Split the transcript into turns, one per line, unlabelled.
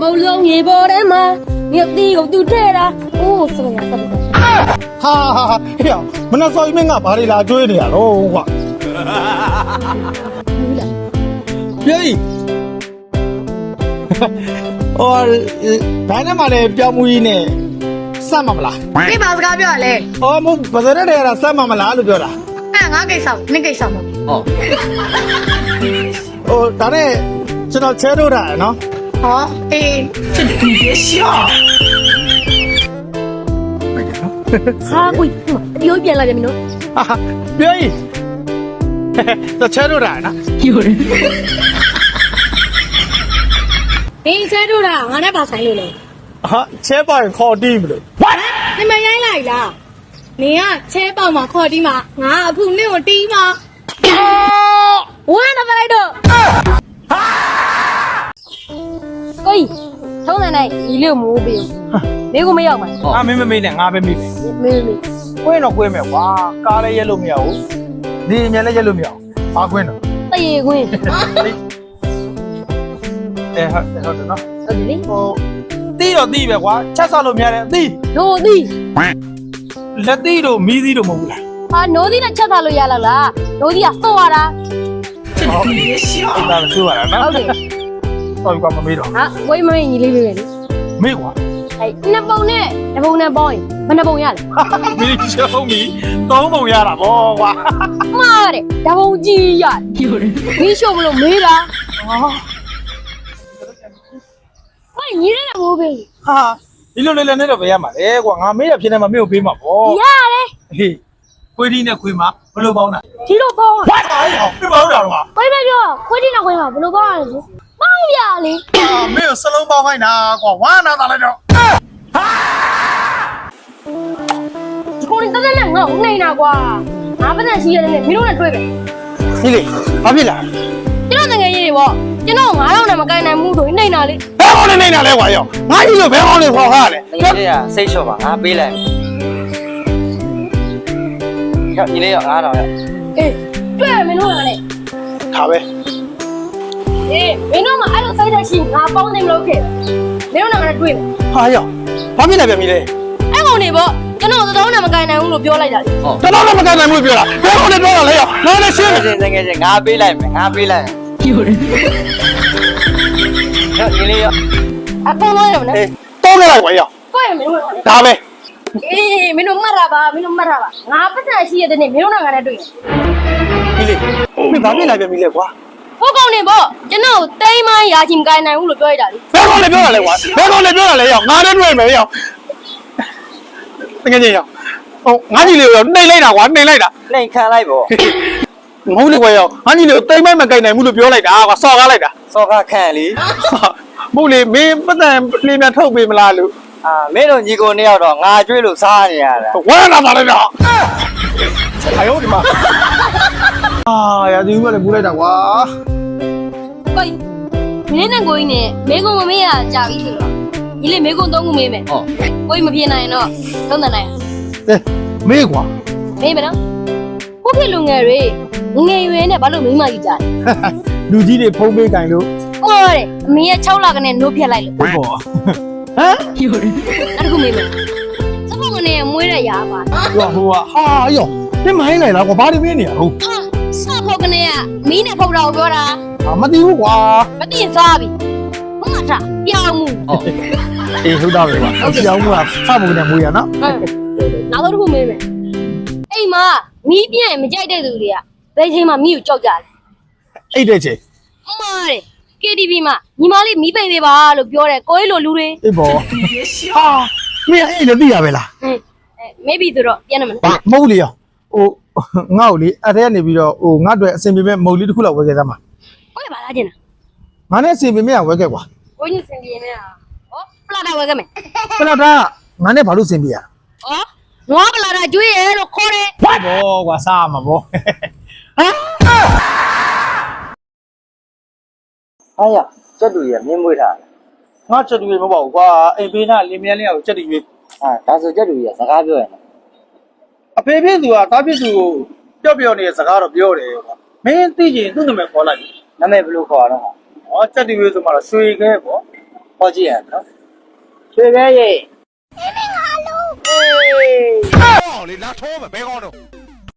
မုံလုံးရေပေါ်ထဲမှာမြက်တီးကိုသူထဲတာအိုးဆိုရတော့တယ်
ဟာဟာဟာဟေ့မနှစော်ကြီးမင်းကဘာတွေလာကျွေးနေရတော့ကွာပြေးအော်ဘာနဲ့မှလည်းပြောင်းမှုကြီးနဲ့စမ်းမမလား
ပြပါစကားပြောရလဲ
အော်မဟုတ်ဗဇရက်တဲ့ကစမ်းမမလားလို့ပြောတာ
အဲ့ငါကိစ္စနင့်ကိစ္စမဟုတ်
ဟိုဒါနဲ့ကျွန်တော်ချဲထုတ်တာရ ယ်နော်
ဟောအေး
ဟာကွီအဒီကိုပြန်လာပြန်ပြီနော်
ဟာဟာပြေးတော့ချဲထုတ်တာရယ်နော်
ဒီဆဲတို့တာငါနဲ့ပါဆိုင်လို့လေ
ဟာချဲပါရင်ခေါ်တီးမလို့
နင်မရိုင်းလိုက်လားနင်ကချဲပေါက်မှာခေါ်တီးမှာငါအခုနင့်ကိုတီးမှာဝမ်းတော့လိုက်တော့ နိုင်ဒီလေးကိုမိုးပေးမိကိုမရောက်ပါ
ငါမင်းမမေးနဲ့ငါပဲမေးမယ်
မေးမေး
ကွင်းတော့ကွင်းမယ်ကွာကားလည်းရက်လို့မရဘူးဒီအမြန်လည်းရက်လို့မရဘူးဘာကွင်းတော့
တရေခွင်း
အဲဟုတ်တယ်ဟုတ်တယ်နော်
ဟုတ်တယ်လေ
ဟိုတီးတော့တီးပဲကွာချက်ဆောက်လို့မရတယ်အတီး
တို့သည်
လက်တီးတို့မီးသီးတို့မဟုတ်ဘူးလား
ဟာနိုးသီးနဲ့ချက်ထားလို့ရလားလားနိုးသီးကစော့ရတာ
ဟုတ်ဟုတ်တာလည်းဆိုရတာနော်
ဟုတ်တယ်
တော်ပြီကွာမမေးတော့
ဟာဝိမမေးညီလေးပေးမယ်လေ
မေးကွာ
အဲ့နှစ်ပုံနဲ့တစ်ပုံနဲ့ပေါင်းရင်ဘယ်နှပုံရလဲ
မင်းရှုံးပြီသုံးပုံရတာဗောကွာ
မှားတယ်ဓာပုံကြီးရတယ်မင်းရှို့မလို့မေးတာဟိုညီလေးကမိုးပေး
ဟာဒီလိုလေးလည်းနဲ့တော့ပဲရမှာလေကွာငါမေးရဖြစ်နေမှာမေးကိုပေးမှာဗော
ရတယ်
ဟေးခွေးဒီနဲ့ခွေးမဘယ်လိုပေါင်းတာ
ဒီလိုပေါင်း
ဘာလဲဟောပြပေါင်းတာတော့ကွာ
ဝိမပြောခွေးတင်တော့ခွေးမှာဘယ်လိုပေါင်းရလဲ ဆိုပေါင်းရလေ
မင်းကိုစလုံးပေါင်းခိုင်းတာကွာဝါနာတာလည်းတော့
ဒီကိုနေတက်တက်နဲ့ငါ့ကိုနေတာကွာငါပတ်သက်ရှိရတယ်နဲ့မင်းတို့နဲ့တွေ့ပဲ
ဒီလေဘာဖြစ်လာ
ကျွန်တော်ငယ်ကြီးတွေပေါ့ကျွန်တော်9000နဲ့မကန်နိုင်ဘူးဆိုရင်နေတာလေ
ဘယ်ကောင်းနေနေတာလဲကွာရောငါကြီးလို့ဘယ်ကောင်းနေခေါ်ခါလဲ
ဒီလေးကစိတ်လျှော့ပါငါပေးလိုက်ရောက်ဒီလေးရောက်9000ရောက်
အေးတွေ့ရမင်းတို့ကလည်း
ဒါပဲ
အေးမင်းတို့ကအဲ့လိုစိတ်သက်ရှိငါပေါင်းနေမလို့ခဲ့မင်းတို့နဲ့ငါတွေ့မယ်
ဟာရောဘာဖြစ်လာပြန်ပြီလဲ
အဲ့ကောင်နေပေါ့ကျွန်တော်သတော်နဲ့မကန်နိုင်ဘူးလို့ပြောလိုက်တာလေ
ဟုတ်
တော်တော်လည်းမကန်နိုင်ဘူးပြောတာဘယ်ကောင်းနေတော့လဲရောငါလည်းရှင်း
စင်စင်ငယ်ချင်းငါပေးလိုက်မယ်ငါပေးလိုက်ရောက်ဒီလေးရောက်
အကုန်လုံးရမနော်
အေးတောင်းလိုက်ကွာရော
တွေ့ရမင်းတို့က
ဒါပဲ
အေးမင်းတို့မှတ်တာပါမင်းတို့မှတ်တာပါငါပတ်သက်ရှိရတဲ့နေ့မင်းတို့နဲ့ငါနဲ့တွေ့တယ်
ဒီလေမင်းဘာဖြစ်လာပြန်ပြီလဲကွာ
ဟိုကောင်နေပေါ့ကျွန်တော်တိမ်မရာချင်မကန်နိုင်ဘူးလို့ပြောလိုက်တာလေ
ဘယ်ကောင်းနေပြောတာလဲကွာဘယ်ကောင်းနေပြောတာလဲရောငါလည်းတွေ့မယ်ရောတကယ်ကြီးရောဟိုငါကြီးလေးရောနှိမ့်လိုက်တာကွာနှိမ့်လိုက်တာ
နှိမ်ခံလိုက်ပေါ့
မဟုတ်လေကွာရောငါကြီးလေးကိုတိမ်မိုက်မကန်နိုင်ဘူးလို့ပြောလိုက်တာကွာစော်ကားလိုက်တာ
စောခခံလီ
မဟုတ်လေမင်းပတ်တန်လေးများထုတ်ပေးမလားလို့
အာမင်းတို့ညီကိုနှစ်ယောက်တော့ငါကျွေးလို့စားနေရတာ
ဝမ်းလာပါလေတော့အယောဒီမှာအာ ရဒီဦးကလည်းပူလိုက်တာကွာ
ပိတ်မင်းနဲ့ကိုကြီးနဲ့မေကုံမမေးရကြာပြီဆိုတော့ဒီလေမေကုံသုံးခုမေးမယ်
ဟုတ်
ကိုကြီးမပြေနိုင်ရင်တော့သုံးတယ်နိုင်
အဲမေးကွာ
မေးမယ်နော်ခုခေတ်လူငယ်တွေငယ်ရွယ်နဲ့ဘာလို့မိန်းမကြီးကြလဲ
လူကြီးတွေဖုံးပေးကြင်လို့
ဟောတယ်အမေရဲ့6လကနေနိုးပြက်လိုက်လို့
ဟုတ်ပေါ့ဟမ်
အဲ့ဒါခုမေးမယ်စပုံကနေမွေးတဲ့ရာပါ
ဟိုဟိုဟာယောမင်းမိုင်းလိုက်လားကွာဘာတွေမင်းနေရဟုတ်
စဖို့ကနေကမီးနဲ့ဖုတ်တာကိုပြောတာ
မသိဘူးကွာ
မသိရင်စားပြီမမတာပြောင်းမှု
ဟုတ်
အေးဟုတ်တာပဲကွာကြောင်းကစဖို့နဲ့မွေးရနော်
နောက်တော့တစ်ခုမေးမယ်အိမ်မှာမီးပြန့်မကြိုက်တဲ့သူတွေကဘယ်ချိန်မှမီးကိုကြောက်ကြလဲ
အိတ်တဲ့ချင်း
အမားတယ် KTV မှာညီမလေးမီးပိတ်ပေးပါလို့ပြောတယ်ကိုကြီးလိုလူတွေ
အေးပေါ့ဟာမင်းအဲ့လည်းသိရပဲလား
ဟင်းအဲ maybe ဆိုတော့ပြန်နေမလား
မဟုတ်လေရောဟို ငါ့ကိုလေအဲ့ထဲကနေပြီးတော့ဟိုငါ့အတွက်အစင်ပြေမဲ့မုတ်လေးတစ်ခုလောက်ဝယ်ခဲ့သမ်းပါ
ကိုကြီးပါလားကျင်တာ
ငါနဲ့အစင်ပြေမဲ့ဝယ်ခဲ့ကွာ
ကိုကြီးစင်ပြေနေလားဟောပလာတာဝယ်ခဲ့မယ်
ပလာတာငါနဲ့ဘာလို့အစင်ပြေရ
ဟောနွားပလာတာကျွေးရဲလို့ခေါ်တယ်
ဘောကွာစားမှာဘောဟမ်
အားရစက်တူရမြင်းမွေးထားတယ်
ငါချက်တူရေမပေါ့ကွာအိမ်ဘေးနာလင်းမြန်းလေးကိုချက်တူရေ
အာဒါဆိုစက်တူရစကားပြောရင်
အ ဖေဖေသူကတားပြစ်သူကိုပျော့ပျော့နေတဲ့စကားတော့ပြောတယ်ကွာမင်းသိချင်သူ့နာမည်ခေါ်လိုက်
နာမည်ဘယ်လိုခေါ်ရတော့
ဟောချက်တူရေဆိုမှတော့ရွှေခဲပေါ့
ဟောကြည့်ရနော်ရွှေခဲရိတ်
ဟောလေလာထိုးမယ်ဘဲကောင်းတော့